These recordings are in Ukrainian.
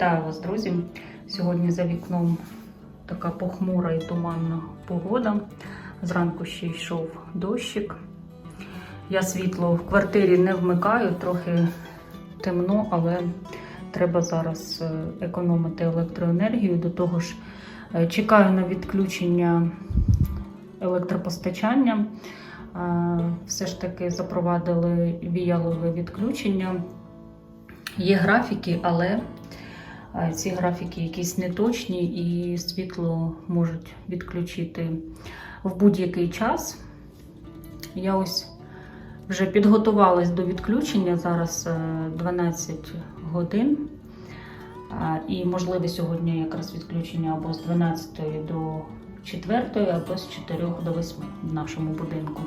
Вітаю вас, друзі! Сьогодні за вікном така похмура і туманна погода. Зранку ще йшов дощик. Я світло в квартирі не вмикаю, трохи темно, але треба зараз е, економити електроенергію. До того ж, е, чекаю на відключення електропостачання. Е, Все ж таки запровадили віялове відключення. Є графіки, але ці графіки якісь неточні і світло можуть відключити в будь-який час. Я ось вже підготувалась до відключення. Зараз е, 12 годин. Е, І можливе сьогодні якраз відключення або з 12 до 4, або з 4 до 8 в нашому будинку.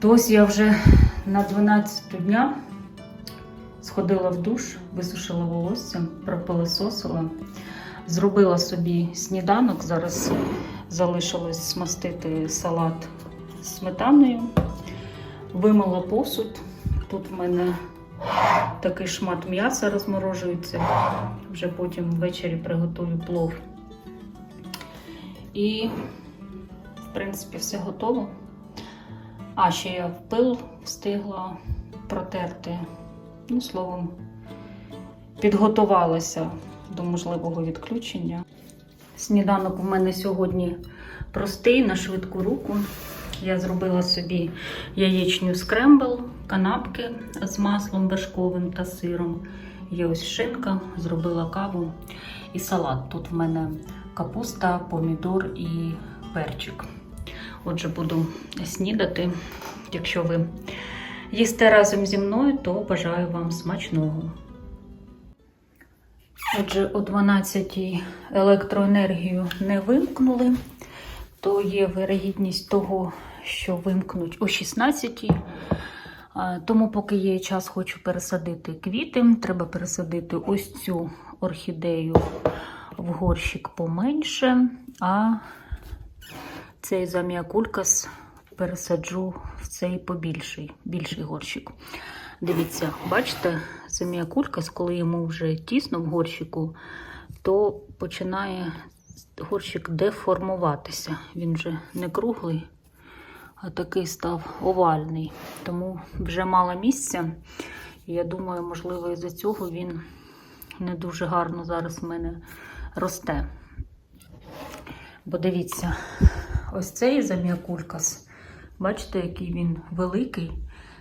То ось я вже на 12 дня сходила в душ, висушила волосся, пропилисосила, зробила собі сніданок. Зараз залишилось смастити салат сметаною, вимила посуд. Тут в мене такий шмат м'яса розморожується. Вже потім ввечері приготую плов. І, в принципі, все готово. А, ще я в пил встигла протерти. Ну, словом, підготувалася до можливого відключення. Сніданок у мене сьогодні простий на швидку руку. Я зробила собі яєчню скрембл, канапки з маслом вершковим та сиром. Є ось шинка, зробила каву і салат. Тут в мене капуста, помідор і перчик. Отже, буду снідати. Якщо ви їсте разом зі мною, то бажаю вам смачного. Отже, о 12-й електроенергію не вимкнули, то є вирогідність того, що вимкнуть о 16. А, Тому, поки є час, хочу пересадити квіти. Треба пересадити ось цю орхідею в горщик поменше, а цей заміакулькас пересаджу в цей побільший, більший горщик. Дивіться, бачите, заміакулькас, коли йому вже тісно в горщику, то починає горщик деформуватися. Він вже не круглий, а такий став овальний. Тому вже мало місця. Я думаю, можливо, із-за цього він не дуже гарно зараз в мене росте. Бо дивіться, ось цей заміакулькас, бачите, який він великий.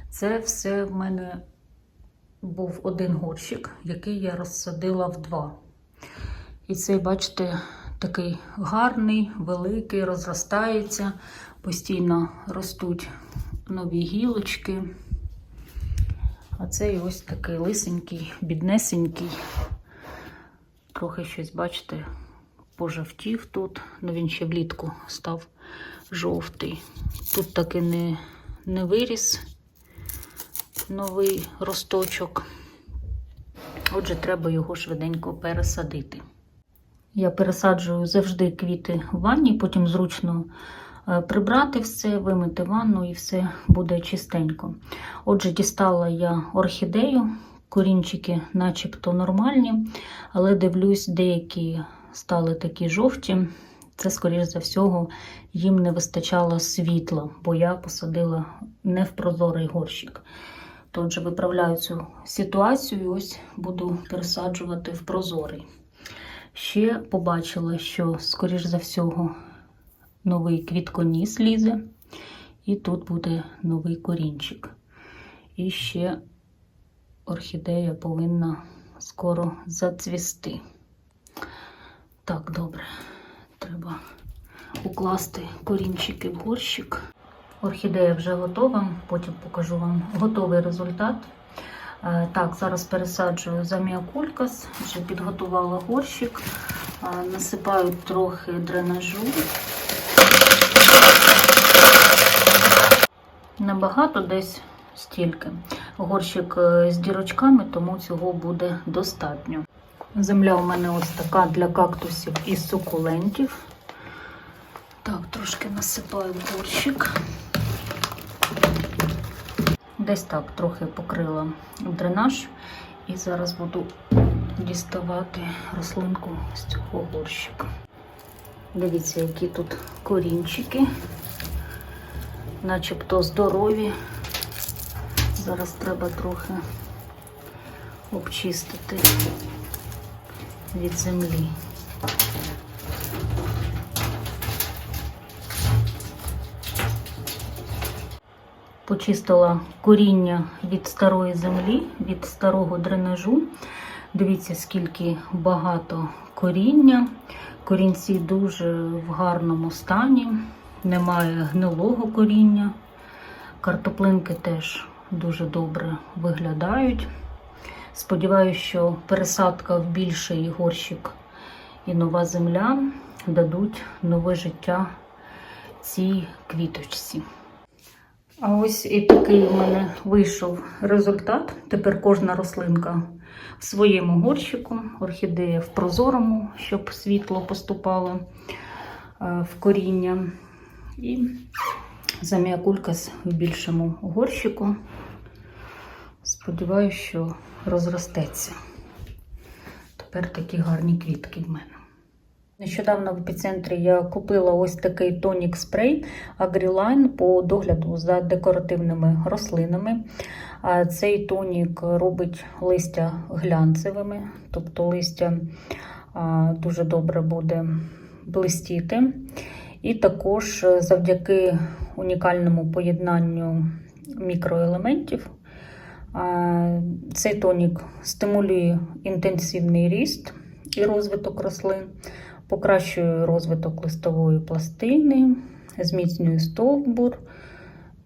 Це все в мене був один горщик, який я розсадила в два. І цей, бачите, такий гарний, великий, розростається, постійно ростуть нові гілочки. А цей ось такий лисенький, біднесенький. Трохи щось, бачите, пожовтів тут. Ну він ще влітку став жовтий. Тут таки не, не виріс новий росточок. Отже, треба його швиденько пересадити. Я пересаджую завжди квіти в ванні, потім зручно е, прибрати все, вимити ванну і все буде чистенько. Отже, дістала я орхідею, корінчики начебто нормальні, але дивлюсь, деякі стали такі жовті. Це, скоріш за всього, їм не вистачало світла, бо я посадила не в прозорий горщик. Отже, виправляю цю ситуацію ось буду пересаджувати в прозорий. Ще побачила, що, скоріш за всього, новий квітконіс лізе, і тут буде новий корінчик. І ще орхідея повинна скоро зацвісти. Так, добре, треба укласти корінчики в горщик. Орхідея вже готова, потім покажу вам готовий результат. Е, Так, зараз пересаджую заміакулькас, вже підготувала горщик, Е, насипаю трохи дренажу. Небагато десь стільки. Горщик е, з дірочками, тому цього буде достатньо. Земля у мене ось така для кактусів і сукулентів. Так, трошки насипаю в горщик. Десь так трохи покрила дренаж. І зараз буду діставати рослинку з цього горщика. Дивіться, які тут корінчики, начебто здорові. Зараз треба трохи обчистити від землі. Почистила коріння від старої землі, від старого дренажу. Дивіться, скільки багато коріння. Корінці дуже в гарному стані, немає гнилого коріння. Картоплинки теж дуже добре виглядають. Сподіваюся, що пересадка в більший горщик і нова земля дадуть нове життя цій квіточці. А ось і такий в мене вийшов результат. Тепер кожна рослинка в своєму горщику, орхідея в прозорому, щоб світло поступало е, в коріння. І заміакулькас в більшому горщику. Сподіваюся, що розростеться. Тепер такі гарні квітки в мене. Нещодавно в епіцентрі я купила ось такий тонік спрей Agriline по догляду за декоративними рослинами. Цей тонік робить листя глянцевими, тобто листя дуже добре буде блистіти. І також завдяки унікальному поєднанню мікроелементів. Цей тонік стимулює інтенсивний ріст і розвиток рослин, покращує розвиток листової пластини, зміцнює стовбур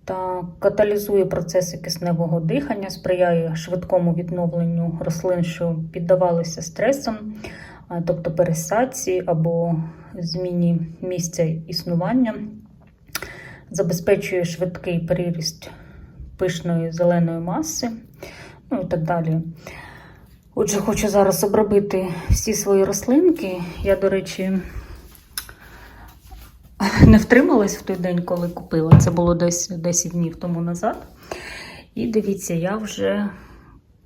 та каталізує процеси кисневого дихання, сприяє швидкому відновленню рослин, що піддавалися стресам, тобто пересадці або зміні місця існування, забезпечує швидкий приріст пишної зеленої маси, ну і так далі. Отже, хочу зараз обробити всі свої рослинки. Я, до речі, не втрималась в той день, коли купила. Це було десь 10 днів тому назад. І дивіться, я вже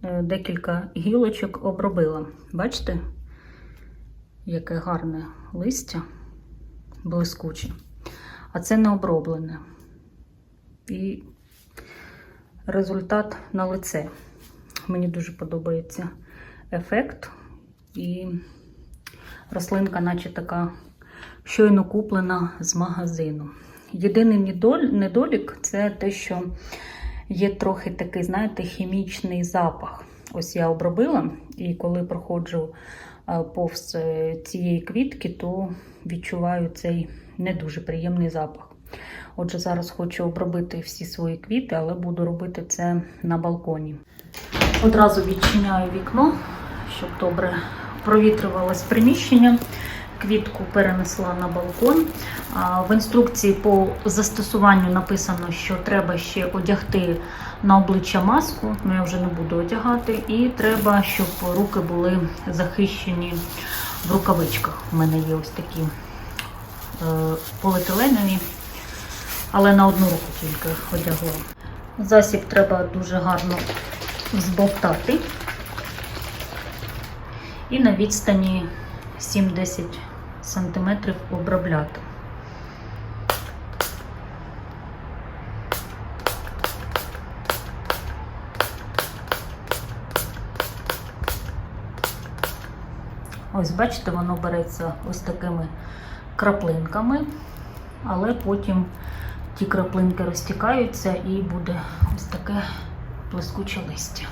е, декілька гілочок обробила. Бачите, яке гарне листя, блискуче. А це не оброблене. І результат на лице. Мені дуже подобається ефект. І рослинка, наче така щойно куплена з магазину. Єдиний недолік це те, що є трохи такий, знаєте, хімічний запах. Ось я обробила, і коли проходжу е, повз е, цієї квітки, то відчуваю цей не дуже приємний запах. Отже, зараз хочу обробити всі свої квіти, але буду робити це на балконі. Одразу відчиняю вікно, щоб добре провітрювалось приміщення. Квітку перенесла на балкон. В інструкції по застосуванню написано, що треба ще одягти на обличчя маску, ну я вже не буду одягати, і треба, щоб руки були захищені в рукавичках. У мене є ось такі е, поліетиленові, але на одну руку тільки одягла. Засіб треба дуже гарно збовтати і на відстані 7-10 см обробляти. Ось, бачите, воно береться ось такими краплинками, але потім ті краплинки розтікаються і буде ось таке блискуче листя.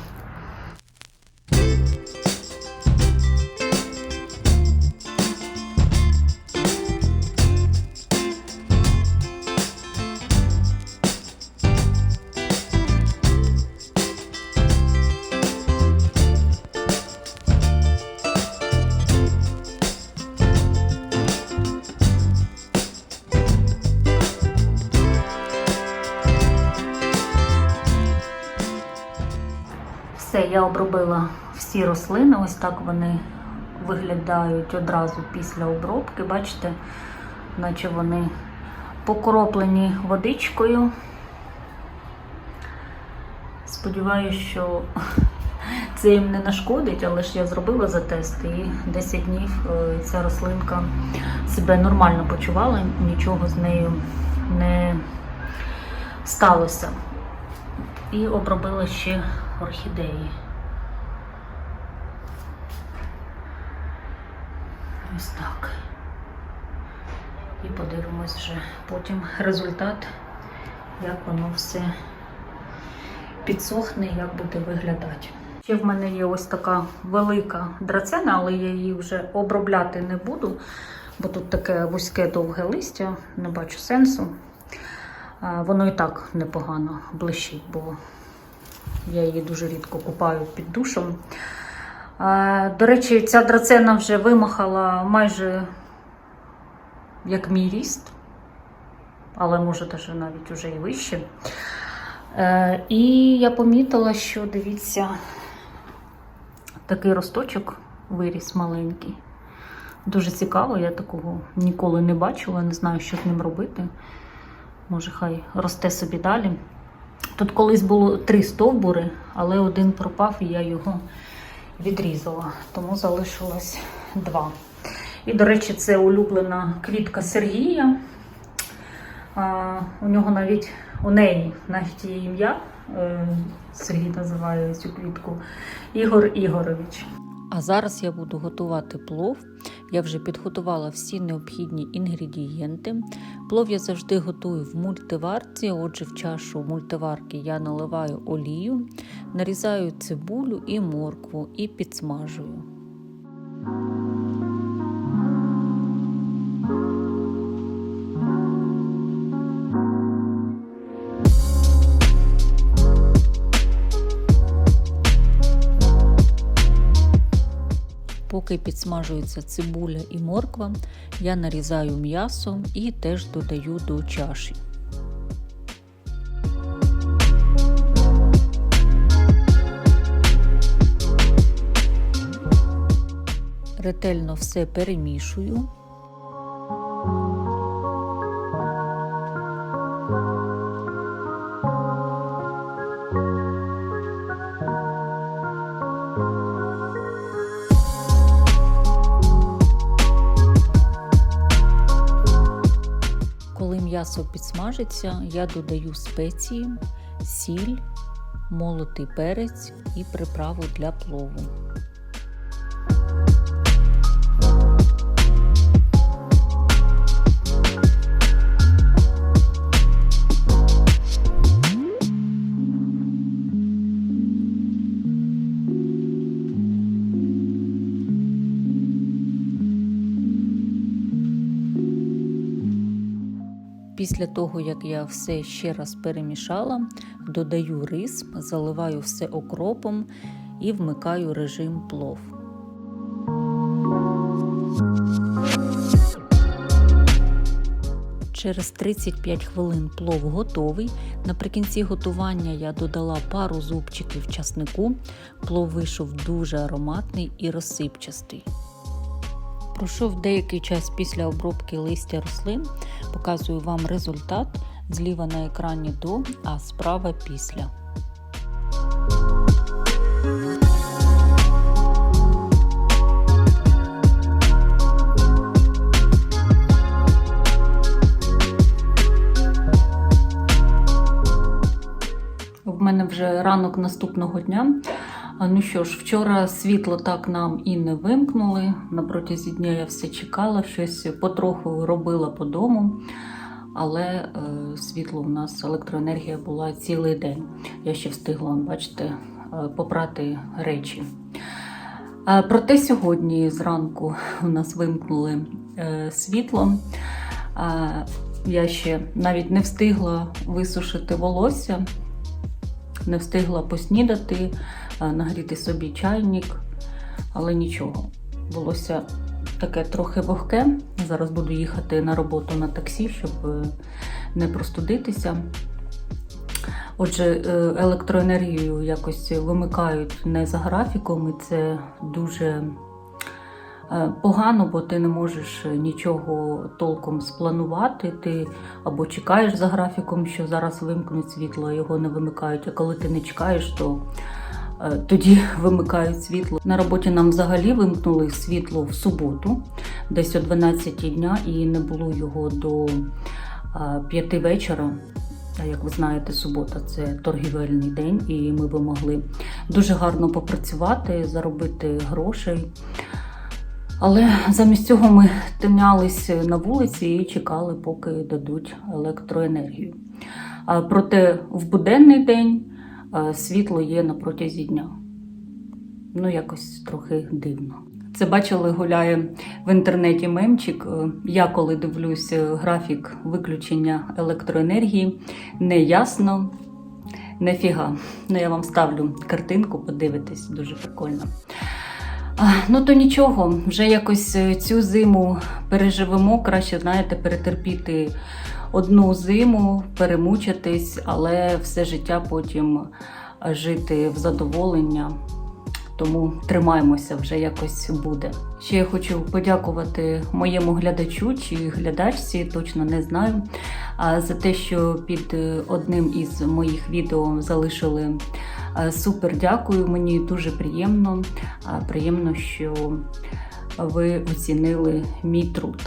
Все, я обробила всі рослини. Ось так вони виглядають одразу після обробки. Бачите, наче вони покроплені водичкою. Сподіваюсь, що це їм не нашкодить, але ж я зробила за тест і 10 днів е, ця рослинка себе нормально почувала, нічого з нею не сталося. І обробила ще орхідеї. Ось так. І подивимось вже потім результат, як воно все підсохне, як буде виглядати. Ще в мене є ось така велика драцена, але я її вже обробляти не буду, бо тут таке вузьке довге листя, не бачу сенсу. Воно і так непогано блищить, бо я її дуже рідко купаю під душем. До речі, ця драцена вже вимахала майже як мій ріст, але може даже навіть уже і вище. Е, І я помітила, що дивіться, такий росточок виріс маленький. Дуже цікаво, я такого ніколи не бачила, не знаю, що з ним робити. Може, хай росте собі далі. Тут колись було три стовбури, але один пропав і я його відрізала, тому залишилось два. І, до речі, це улюблена квітка Сергія. А, у нього навіть у неї навіть є ім'я. е, Сергій називає цю квітку Ігор Ігорович. А зараз я буду готувати плов. Я вже підготувала всі необхідні інгредієнти. Плов я завжди готую в мультиварці. Отже, в чашу мультиварки я наливаю олію, нарізаю цибулю і моркву і підсмажую. Поки підсмажується цибуля і морква, я нарізаю м'ясо і теж додаю до чаші. Ретельно все перемішую. М'ясо підсмажиться, я додаю спеції, сіль, молотий перець і приправу для плову. Після того, як я все ще раз перемішала, додаю рис, заливаю все окропом і вмикаю режим плов. Через 35 хвилин плов готовий. Наприкінці готування я додала пару зубчиків часнику. Плов вийшов дуже ароматний і розсипчастий. Пройшов деякий час після обробки листя рослин. Показую вам результат зліва на екрані до, а справа після. В мене вже ранок наступного дня. Ну що ж, вчора світло так нам і не вимкнули. На протязі дня я все чекала, щось потроху робила по дому. Але е, світло у нас електроенергія була цілий день. Я ще встигла, бачите, е, попрати речі. Е, проте сьогодні зранку у нас вимкнули е, світло. Е, я ще навіть не встигла висушити волосся, не встигла поснідати, нагріти собі чайник, але нічого. Волосся таке трохи вогке. Зараз буду їхати на роботу на таксі, щоб е, не простудитися. Отже, е, електроенергію якось вимикають не за графіком, і це дуже е, погано, бо ти не можеш нічого толком спланувати. Ти або чекаєш за графіком, що зараз вимкнуть світло, його не вимикають. А коли ти не чекаєш, то тоді вимикають світло. На роботі нам взагалі вимкнули світло в суботу, десь о 12 дня, і не було його до 5 вечора. А як ви знаєте, субота це торгівельний день, і ми би могли дуже гарно попрацювати, заробити грошей. Але замість цього ми тинялись на вулиці і чекали, поки дадуть електроенергію. Проте в буденний день світло є на протязі дня. Ну, якось трохи дивно. Це бачили, гуляє в інтернеті мемчик. Е, Я коли дивлюсь е, графік виключення електроенергії, не ясно, не фіга. Ну, я вам ставлю картинку, подивитись, дуже прикольно. Ну то нічого, вже якось е, цю зиму переживемо. Краще, знаєте, перетерпіти одну зиму, перемучитись, але все життя потім жити в задоволення. Тому тримаємося, вже якось буде. Ще я хочу подякувати моєму глядачу чи глядачці, точно не знаю, за те, що під е, одним із моїх відео залишили е, супер дякую. Мені дуже приємно. Приємно, що ви оцінили мій труд.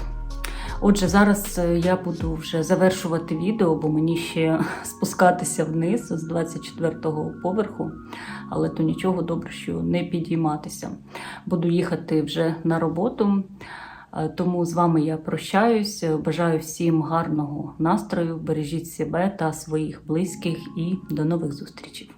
Отже, зараз е, я буду вже завершувати відео, бо мені ще спускатися вниз з 24-го поверху, але то нічого добре, що не підійматися. Буду їхати вже на роботу. Е, Тому з вами я прощаюсь. Бажаю всім гарного настрою. Бережіть себе та своїх близьких і до нових зустрічей.